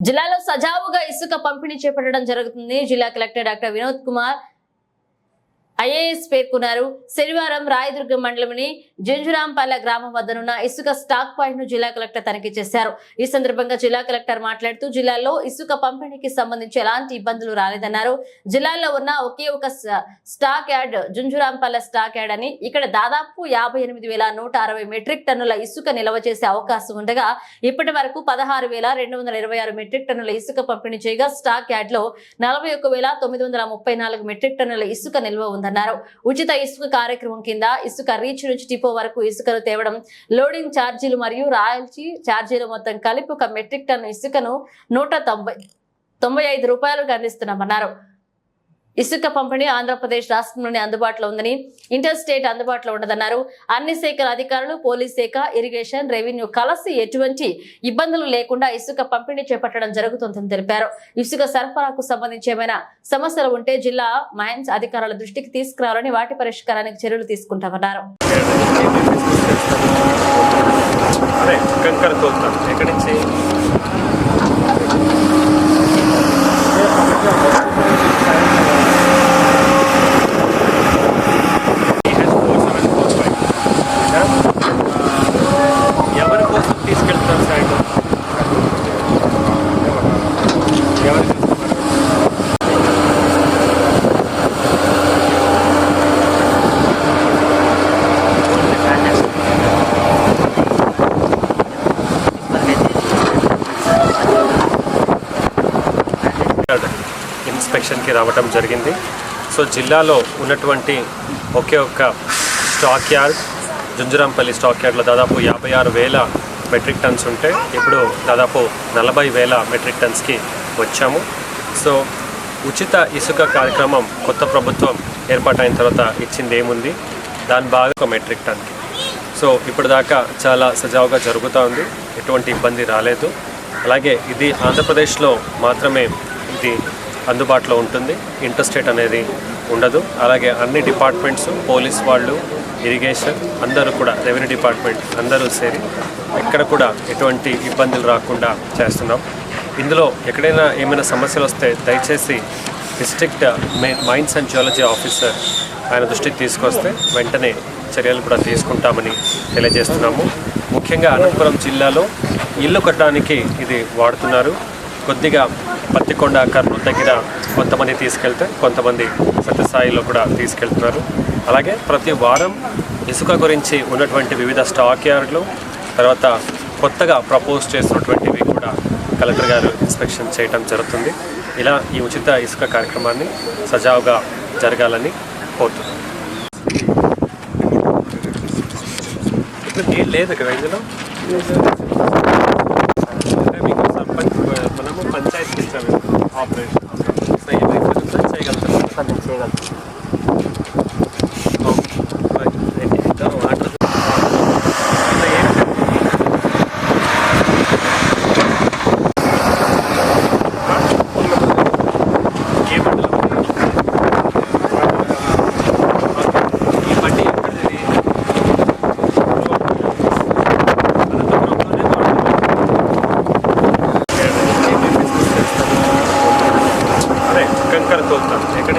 జిల్లాలో సజావుగా ఇసుక పంపిణీ చేపట్టడం జరుగుతుంది. జిల్లా collector doctor Vinod Kumar IAS పేర్కొన్నారు. శనివారం రాయదుర్గం మండలంని జంజురాంపాల గ్రామం వద్దనున్న ఇసుక స్టాక్ పాయింట్ను జిల్లా కలెక్టర్ తనిఖీ చేశారు. ఈ సందర్భంగా జిల్లా కలెక్టర్ మాట్లాడుతూ జిల్లాలో ఇసుక పంపిణీకి సంబంధించి ఎలాంటి ఇబ్బందులు రాలేదన్నారు. జిల్లాలో ఉన్న ఒకే ఒక stock yard Junjurampalle stock yard అని ఇక్కడ దాదాపు యాభై ఎనిమిది వేల నూట అరవై మెట్రిక్ టన్నుల ఇసుక నిల్వ చేసే అవకాశం ఉండగా ఇప్పటి వరకు పదహారు వేల రెండు వందల ఇరవై ఆరు మెట్రిక్ టన్నుల ఇసుక పంపిణీ చేయగా స్టాక్ యార్డ్లో నలభై ఒక్క వేల తొమ్మిది వందల ముప్పై నాలుగు మెట్రిక్ టన్నుల ఇసుక నిల్వ చేస్తోందన్నారు ఉచిత ఇసుక కార్యక్రమం కింద ఇసుక రీచ్ నుంచి డిపో వరకు ఇసుకను తేవడం లోడింగ్ ఛార్జీలు మరియు రాయల్టీ ఛార్జీలు మొత్తం కలిపి ఒక మెట్రిక్ టన్ను ఇసుకను నూట తొంభై తొంభై ఐదు రూపాయలకు అందిస్తున్నామన్నారు. ఇసుక పంపిణీ ఆంధ్రప్రదేశ్ రాష్ట్రంలోనే అందుబాటులో ఉందని ఇంటర్ స్టేట్ అందుబాటులో ఉండదన్నారు. అన్ని శాఖల అధికారులు పోలీస్ శాఖ ఇరిగేషన్ రెవెన్యూ కలిసి ఎటువంటి ఇబ్బందులు లేకుండా ఇసుక పంపిణీ చేపట్టడం జరుగుతుందని తెలిపారు. ఇసుక సరఫరాకు సంబంధించి ఏమైనా సమస్యలు ఉంటే జిల్లా మైన్స్ అధికారుల దృష్టికి తీసుకురావాలని వాటి పరిష్కారానికి చర్యలు తీసుకుంటామన్నారు. కంకర తోలుతాం ఎక్కడి నుంచి? ఇన్స్పెక్షన్కి రావటం జరిగింది. సో జిల్లాలో ఉన్నటువంటి ఒకే ఒక్క స్టాక్ యార్డ్ జుంజురాంపల్లి స్టాక్ యార్డ్లో దాదాపు యాభై ఆరు వేల మెట్రిక్ టన్స్ ఉంటే ఇప్పుడు దాదాపు నలభై వేల మెట్రిక్ టన్స్కి వచ్చాము. సో ఉచిత ఇసుక కార్యక్రమం కొత్త ప్రభుత్వం ఏర్పాటైన తర్వాత ఇచ్చింది ఏముంది? దాని బాగా ఒక మెట్రిక్ టన్కి. సో ఇప్పుడు దాకా చాలా సజావుగా జరుగుతూ ఉంది. ఎటువంటి ఇబ్బంది రాలేదు. అలాగే ఇది ఆంధ్రప్రదేశ్లో మాత్రమే ఇది అందుబాటులో ఉంటుంది. ఇంటర్స్టేట్ అనేది ఉండదు. అలాగే అన్ని డిపార్ట్మెంట్స్ పోలీస్ వాళ్ళు ఇరిగేషన్ అందరూ కూడా రెవెన్యూ డిపార్ట్మెంట్ అందరూ సేరి ఎక్కడ కూడా ఎటువంటి ఇబ్బందులు రాకుండా చేస్తున్నాం. ఇందులో ఎక్కడైనా ఏమైనా సమస్యలు వస్తే దయచేసి district mines and geology officer ఆయన దృష్టికి తీసుకొస్తే వెంటనే చర్యలు కూడా తీసుకుంటామని తెలియజేస్తున్నాము. ముఖ్యంగా అనంతపురం జిల్లాలో ఇల్లు కట్టడానికి ఇది వాడుతున్నారు. కొద్దిగా పత్తికొండ కర్నూలు దగ్గర కొంతమంది తీసుకెళ్తే కొంతమంది సత్యసాయిలో కూడా తీసుకెళ్తున్నారు. అలాగే ప్రతి వారం ఇసుక గురించి ఉన్నటువంటి వివిధ స్టాక్ యార్డ్లు తర్వాత కొత్తగా ప్రపోజ్ చేస్తున్నటువంటివి కూడా కలెక్టర్ గారు ఇన్స్పెక్షన్ చేయడం జరుగుతుంది. ఇలా ఈ ఉచిత ఇసుక కార్యక్రమాన్ని సజావుగా జరగాలని కోరుతున్నాం. ఇప్పుడు లేదు కదా ఇందులో? అనంతపురంలోనే అదే కంకర తోలుతాం ఎక్కడి